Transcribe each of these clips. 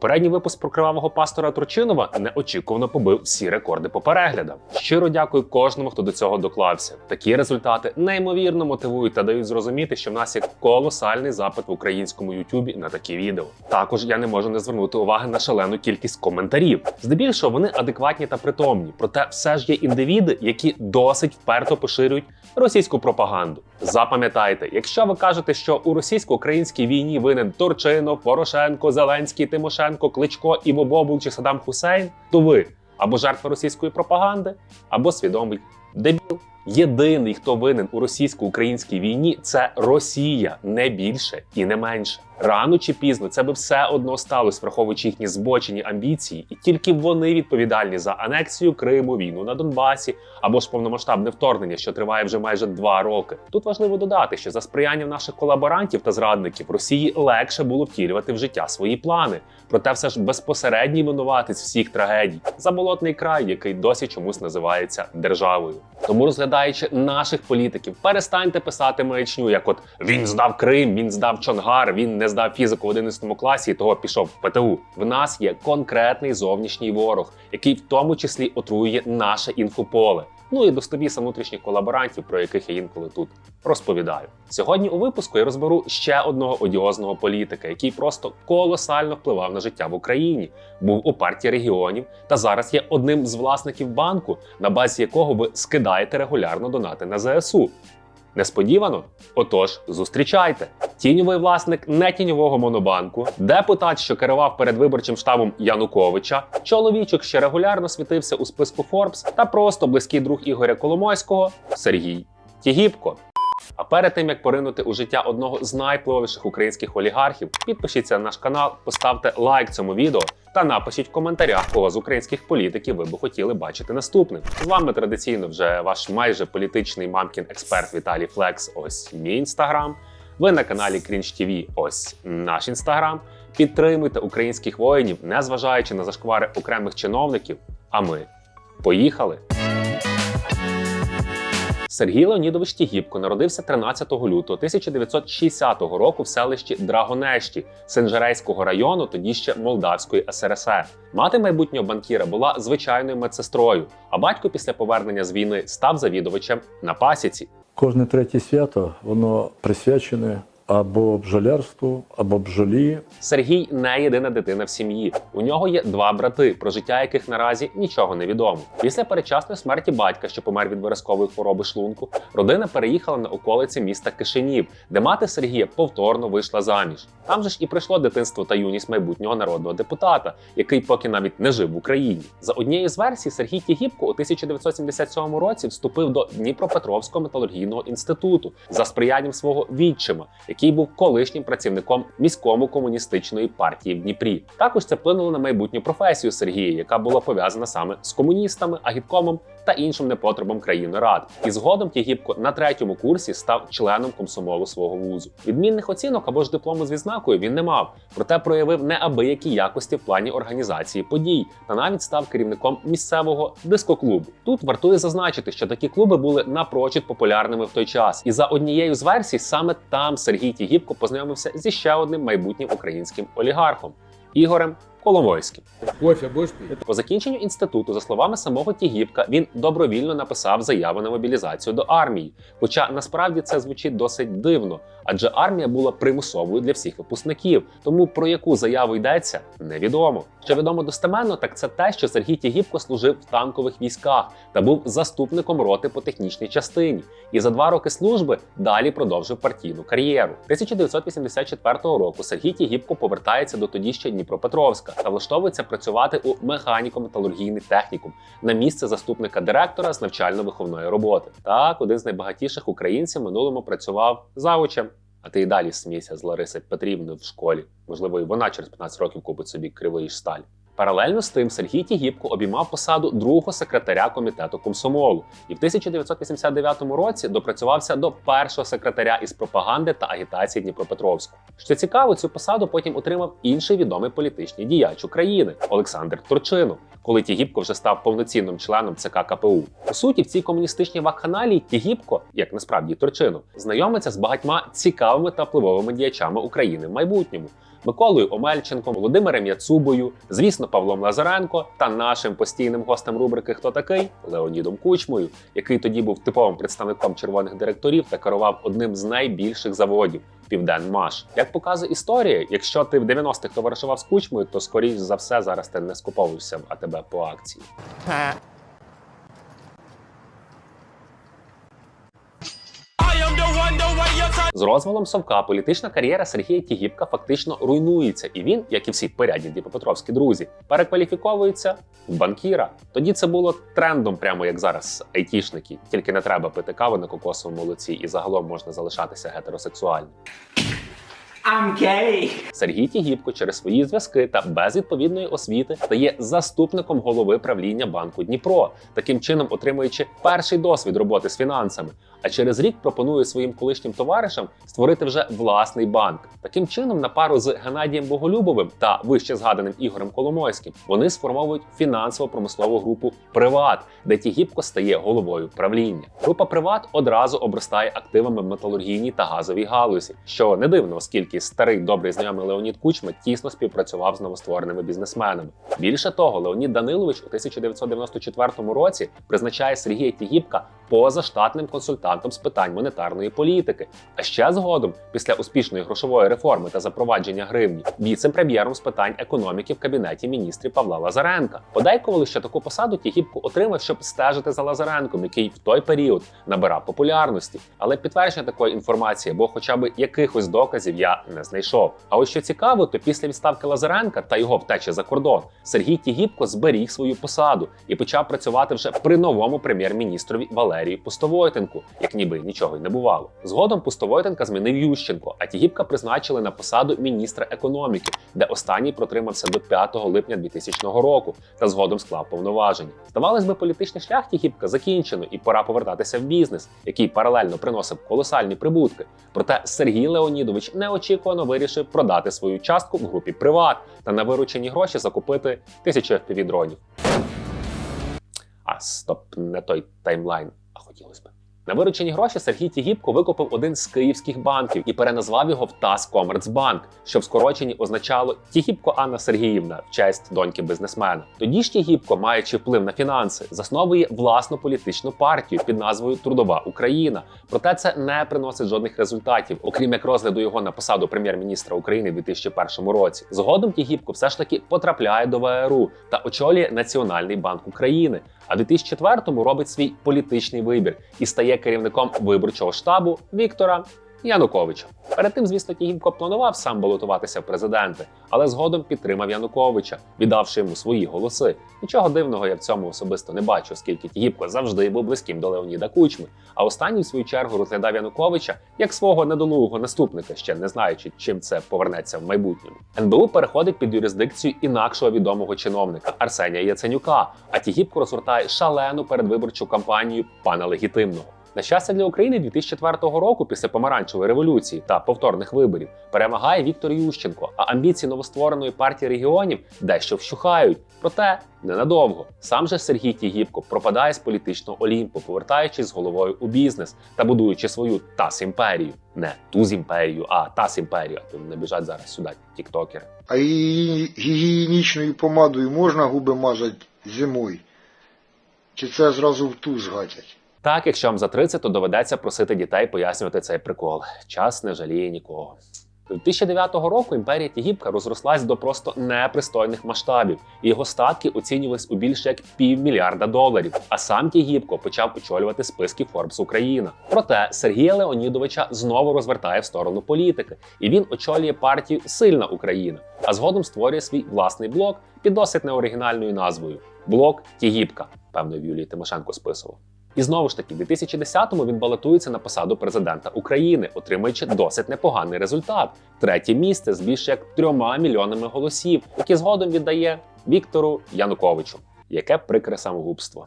Попередній випуск про кривавого пастора Турчинова неочікувано побив всі рекорди по переглядам. Щиро дякую кожному, хто до цього доклався. Такі результати неймовірно мотивують та дають зрозуміти, що в нас є колосальний запит в українському Ютубі на такі відео. Також я не можу не звернути уваги на шалену кількість коментарів. Здебільшого вони адекватні та притомні, проте все ж є індивіди, які досить вперто поширюють російську пропаганду. Запам'ятайте, якщо ви кажете, що у російсько-українській війні винен Турчинов, Порошенко, Зеленський, Тимошенко, Кличко, Іво Бобул чи Саддам Хусейн, то ви або жертва російської пропаганди, або свідомий дебіл. Єдиний, хто винен у російсько-українській війні, це Росія, не більше і не менше. Рано чи пізно це би все одно сталося, враховуючи їхні збочені амбіції, і тільки вони відповідальні за анексію Криму, війну на Донбасі або ж повномасштабне вторгнення, що триває вже майже два роки. Тут важливо додати, що за сприянням наших колаборантів та зрадників Росії легше було втілювати в життя свої плани. Проте все ж безпосередній винуватець всіх трагедій заболотний край, який досі чомусь називається державою. Тому, розглядаючи наших політиків, перестаньте писати маячню, як от він здав Крим, він здав Чонгар, він не здав фізику в 11 класі і того пішов в ПТУ. В нас є конкретний зовнішній ворог, який в тому числі отруює наше інфополе. Ну і до стобіса внутрішніх колаборантів, про яких я інколи тут розповідаю. Сьогодні у випуску я розберу ще одного одіозного політика, який просто колосально впливав на життя в Україні, був у партії регіонів та зараз є одним з власників банку, на базі якого ви скидаєте регулярно донати на ЗСУ. Несподівано? Отож, зустрічайте. Тіньовий власник не тіньового монобанку, депутат, що керував передвиборчим штабом Януковича, чоловічок, що регулярно світився у списку Форбс, та просто близький друг Ігоря Коломойського Сергій Тігіпко. А перед тим як поринути у життя одного з найвпливовіших українських олігархів, підпишіться на наш канал, поставте лайк цьому відео та напишіть в коментарях, кого з українських політиків ви б хотіли бачити наступним. З вами традиційно вже ваш майже політичний мамкін експерт Віталій Флекс. Ось мій інстаграм. Ви на каналі Cringe TV, ось наш інстаграм. Підтримуйте українських воїнів, незважаючи на зашквари окремих чиновників. А ми поїхали! Сергій Леонідович Тігіпко народився 13 лютого 1960 року в селищі Драгонещі Сенжерейського району, тоді ще Молдавської СРСР. Мати майбутнього банкіра була звичайною медсестрою, а батько після повернення з війни став завідувачем на пасіці. Кожне третє свято воно присвячене або бджолярству, або бджолі. Сергій не єдина дитина в сім'ї. У нього є два брати, про життя яких наразі нічого не відомо. Після перечасної смерті батька, що помер від виразкової хвороби шлунку, родина переїхала на околиці міста Кишинів, де мати Сергія повторно вийшла заміж. Там же ж і прийшло дитинство та юність майбутнього народного депутата, який поки навіть не жив в Україні. За однією з версій, Сергій Тігіпко у 1977 році вступив до Дніпропетровського металургійного інституту за сприянням свого відчима, який був колишнім працівником міському комуністичної партії в Дніпрі. Також це вплинуло на майбутню професію Сергія, яка була пов'язана саме з комуністами, агіткомом та іншим непотребом країни рад. І згодом Тігіпко на третьому курсі став членом комсомолу свого вузу. Відмінних оцінок або ж диплому з відзнакою він не мав, проте проявив неабиякі якості в плані організації подій та навіть став керівником місцевого дискоклубу. Тут вартує зазначити, що такі клуби були напрочуд популярними в той час, і за однією з версій саме там Сергій Тігіпко познайомився зі ще одним майбутнім українським олігархом Ігорем Коломойським. Кофе будешь пить? По закінченню інституту, за словами самого Тігіпка, він добровільно написав заяву на мобілізацію до армії. Хоча насправді це звучить досить дивно, адже армія була примусовою для всіх випускників, тому про яку заяву йдеться, невідомо. Що відомо достеменно, так це те, що Сергій Тігіпко служив в танкових військах та був заступником роти по технічній частині. І за два роки служби далі продовжив партійну кар'єру. 1984 року Сергій Тігіпко повертається до тоді ще Дніпропетровська та влаштовується працювати у механіко-металургійний технікум на місце заступника директора з навчально-виховної роботи. Так, один з найбагатіших українців минулому працював завучем. А ти і далі смійся з Лариси Петрівною в школі. Можливо, і вона через 15 років купить собі кривий шталь. Паралельно з тим Сергій Тігіпко обіймав посаду другого секретаря комітету комсомолу і в 1989 році допрацювався до першого секретаря із пропаганди та агітації Дніпропетровську. Що цікаво, цю посаду потім отримав інший відомий політичний діяч України Олександр Турчинов, коли Тігіпко вже став повноцінним членом ЦК КПУ. По суті, в цій комуністичній вакханалії Тігіпко, як насправді Турчинов, знайомиться з багатьма цікавими та впливовими діячами України в майбутньому. Миколою Омельченком, Володимиром Яцубою, звісно, Павлом Лазаренко та нашим постійним гостем рубрики Хто такий Леонідом Кучмою, який тоді був типовим представником червоних директорів та керував одним з найбільших заводів Південмаш. Як показує історія, якщо ти в 90-х товаришував з Кучмою, то скоріш за все зараз ти не скуповуєшся в АТБ по акції. З розвалом совка політична кар'єра Сергія Тігіпка фактично руйнується, і він, як і всі порядні дніпропетровські друзі, перекваліфіковується в банкіра. Тоді це було трендом, прямо як зараз айтішники. Тільки не треба пити каву на кокосовому молоці, і загалом можна залишатися гетеросексуальним. I'm gay. Сергій Тігіпко через свої зв'язки та без відповідної освіти стає заступником голови правління банку Дніпро, таким чином отримуючи перший досвід роботи з фінансами. А через рік пропонує своїм колишнім товаришам створити вже власний банк. Таким чином, на пару з Геннадієм Боголюбовим та вище згаданим Ігорем Коломойським вони сформовують фінансово-промислову групу Приват, де Тігіпко стає головою правління. Група Приват одразу обростає активами в металургійній та газовій галузі, що не дивно, оскільки старий добрий знайомий Леонід Кучма тісно співпрацював з новоствореними бізнесменами. Більше того, Леонід Данилович у 1994 році призначає Сергія Тігіпка позаштатним консультантом з питань монетарної політики. А ще згодом, після успішної грошової реформи та запровадження гривні, віце-прем'єром з питань економіки в кабінеті міністрів Павла Лазаренка. Подейкували, що таку посаду Тігіпко отримав, щоб стежити за Лазаренком, який в той період набирав популярності. Але підтвердження такої інформації або хоча б якихось доказів я не знайшов. А ось що цікаво, то після відставки Лазаренка та його втечі за кордон Сергій Тігіпко зберіг свою посаду і почав працювати вже при новому прем'єр-міністрові Валерію Пустовойтенку, як ніби нічого й не бувало. Згодом Пустовойтенка змінив Ющенко, а Тігіпка призначили на посаду міністра економіки, де останній протримався до 5 липня 2000 року та згодом склав повноваження. Здавалось би, політичний шлях Тігіпка закінчено, і пора повертатися в бізнес, який паралельно приносив колосальні прибутки. Проте Сергій Леонідович неочікувано вирішив продати свою частку в групі Приват та на виручені гроші закупити тисячу FPV-дронів. А стоп, не той таймлайн, а хотілося б. На виручені гроші Сергій Тігіпко викупив один з київських банків і переназвав його в ТАС Комерцбанк, що в скороченні означало Тігіпко Анна Сергіївна в честь доньки бізнесмена. Тоді ж Тігіпко, маючи вплив на фінанси, засновує власну політичну партію під назвою Трудова Україна. Проте це не приносить жодних результатів, окрім як розгляду його на посаду прем'єр-міністра України в 2001 році. Згодом Тігіпко все ж таки потрапляє до ВРУ та очолює Національний банк України. А в 2004-му робить свій політичний вибір і стає керівником виборчого штабу Віктора Януковича. Перед тим, звісно, Тігіпко планував сам балотуватися в президенти, але згодом підтримав Януковича, віддавши йому свої голоси. Нічого дивного я в цьому особисто не бачу, оскільки Тігіпко завжди був близьким до Леоніда Кучми. А останній, в свою чергу, розглядав Януковича як свого недолугого наступника, ще не знаючи, чим це повернеться в майбутньому. НБУ переходить під юрисдикцію інакшого відомого чиновника Арсенія Яценюка, а Тігіпко розгортає шалену передвиборчу кампанію пана легітимного. На щастя для України 2004 року, після помаранчевої революції та повторних виборів, перемагає Віктор Ющенко, а амбіції новоствореної партії регіонів дещо вщухають. Проте ненадовго. Сам же Сергій Тігіпко пропадає з політичного олімпу, повертаючись з головою у бізнес та будуючи свою тас імперію. Не туз імперію, а тас імперію. А не біжать зараз сюди тіктокери. А гігієнічною помадою можна губи мазати зимою? Чи це зразу в туз гатять? Так, якщо вам за 30, то доведеться просити дітей пояснювати цей прикол. Час не жаліє нікого. До 2009 року імперія Тігіпка розрослась до просто непристойних масштабів, і його статки оцінювались у більше як півмільярда доларів. А сам Тігіпко почав очолювати списки Forbes Україна. Проте Сергія Леонідовича знову розвертає в сторону політики, і він очолює партію Сильна Україна, а згодом створює свій власний блок під досить неоригінальною назвою Блок Тігіпка. Певно, в Юлії Тимошенко списував. І знову ж таки, в 2010-му він балотується на посаду президента України, отримуючи досить непоганий результат. Третє місце з більше як трьома мільйонами голосів, які згодом віддає Віктору Януковичу. Яке прикре самогубство.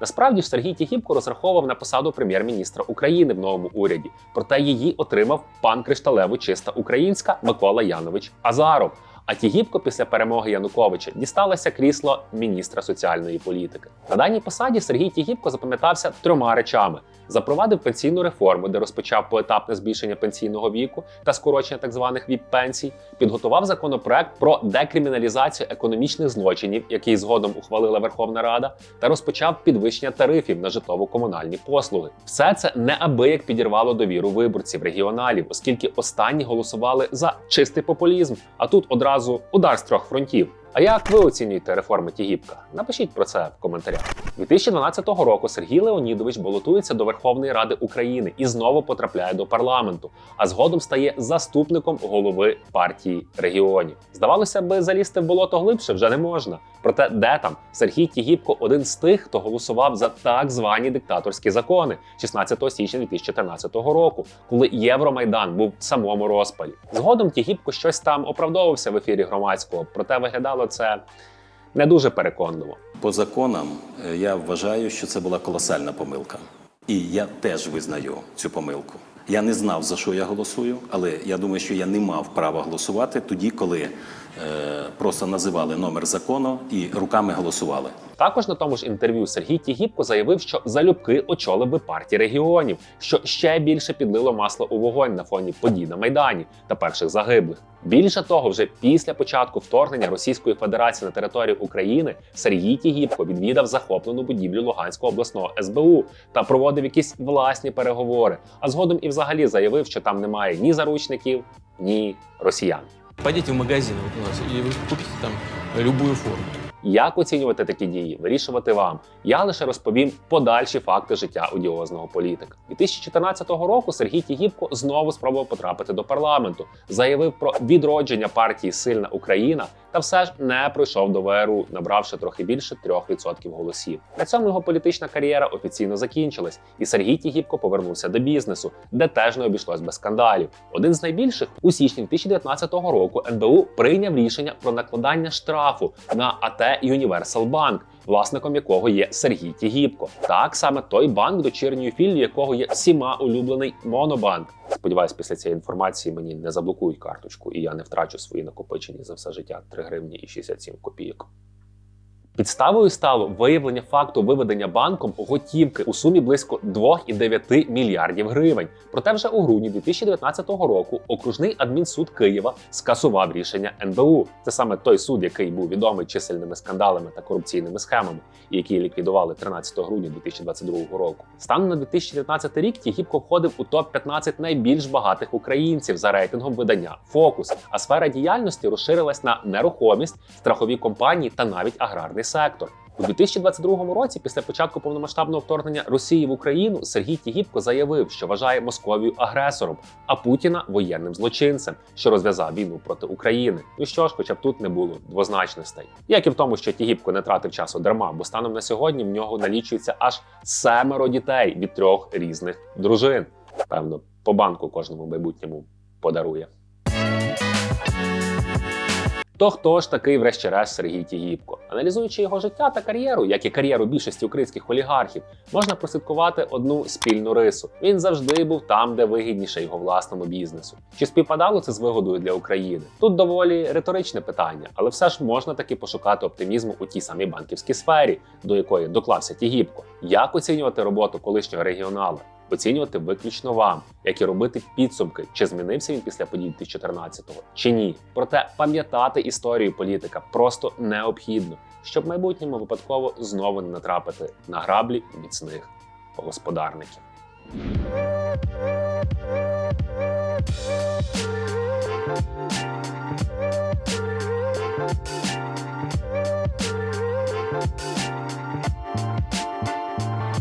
Насправді ж Сергій Тігіпко розраховував на посаду прем'єр-міністра України в новому уряді, проте її отримав пан кришталево чиста українська Микола Янович Азаров. А Тігіпко після перемоги Януковича дісталося крісло міністра соціальної політики. На даній посаді Сергій Тігіпко запам'ятався трьома речами: запровадив пенсійну реформу, де розпочав поетапне збільшення пенсійного віку та скорочення так званих віп-пенсій, підготував законопроект про декриміналізацію економічних злочинів, який згодом ухвалила Верховна Рада, та розпочав підвищення тарифів на житлово-комунальні послуги. Все це неабияк підірвало довіру виборців регіоналів, оскільки останні голосували за чистий популізм. А тут одразу удар з трьох фронтів. А як ви оцінюєте реформи Тігіпка? Напишіть про це в коментарях. 2012 року Сергій Леонідович балотується до Верховної Ради України і знову потрапляє до парламенту, а згодом стає заступником голови партії регіонів. Здавалося би, залізти в болото глибше вже не можна. Проте, де там Сергій Тігіпко один з тих, хто голосував за так звані диктаторські закони 16 січня 2014 року, коли Євромайдан був в самому розпалі. Згодом Тігіпко щось там оправдовувався в ефірі громадського, проте виглядало це не дуже переконливо. По законам е, я вважаю, що це була колосальна помилка. І я теж визнаю цю помилку. Я не знав, за що я голосую, але я думаю, що я не мав права голосувати тоді, коли просто називали номер закону і руками голосували. Також на тому ж інтерв'ю Сергій Тігіпко заявив, що залюбки очолив би партії регіонів, що ще більше підлило масло у вогонь на фоні подій на майдані та перших загиблих. Більше того, вже після початку вторгнення Російської Федерації на територію України Сергій Тігіпко відвідав захоплену будівлю Луганського обласного СБУ та проводив якісь власні переговори. А згодом і взагалі заявив, що там немає ні заручників, ні росіян. Пойдите в магазин от у нас і вы купите там любую форму. Як оцінювати такі дії, вирішувати вам. Я лише розповім подальші факти життя одіозного політика. 2014 року Сергій Тігіпко знову спробував потрапити до парламенту, заявив про відродження партії Сильна Україна та все ж не пройшов до ВРУ, набравши трохи більше 3% голосів. На цьому його політична кар'єра офіційно закінчилась, і Сергій Тігіпко повернувся до бізнесу, де теж не обійшлось без скандалів. Один з найбільших у січні 2019 року НБУ прийняв рішення про накладання штрафу на АТ Universal Bank, власником якого є Сергій Тігіпко. Так саме той банк, дочірньої філії, якого є всіма улюблений Монобанк. Сподіваюсь, після цієї інформації мені не заблокують карточку, і я не втрачу свої накопичені за все життя 3 гривні і 67 копійок. Підставою стало виявлення факту виведення банком готівки у сумі близько 2,9 мільярдів гривень. Проте вже у грудні 2019 року окружний адмінсуд Києва скасував рішення НБУ. Це саме той суд, який був відомий чисельними скандалами та корупційними схемами, які ліквідували 13 грудня 2022 року. Станом на 2019 рік Тігіпко входив у топ 15 найбільш багатих українців за рейтингом видання Фокус. А сфера діяльності розширилась на нерухомість, страхові компанії та навіть аграрний сектор. У 2022 році, після початку повномасштабного вторгнення Росії в Україну, Сергій Тігіпко заявив, що вважає Московію агресором, а Путіна воєнним злочинцем, що розв'язав війну проти України. Ну що ж, хоча б тут не було двозначностей. Як і в тому, що Тігіпко не тратив часу дарма, бо станом на сьогодні в нього налічується аж семеро дітей від трьох різних дружин. Певно, по банку кожному майбутньому подарує. То хто ж такий, врешті-решт, Сергій Тігіпко? Аналізуючи його життя та кар'єру, як і кар'єру більшості українських олігархів, можна прослідкувати одну спільну рису. Він завжди був там, де вигідніше його власному бізнесу. Чи співпадало це з вигодою для України? Тут доволі риторичне питання, але все ж можна таки пошукати оптимізму у тій самій банківській сфері, до якої доклався Тігіпко. Як оцінювати роботу колишнього регіонала? Оцінювати виключно вам, як і робити підсумки, чи змінився він після подій 2014-го, чи ні. Проте пам'ятати історію політика просто необхідно, щоб в майбутньому випадково знову не натрапити на граблі міцних господарників.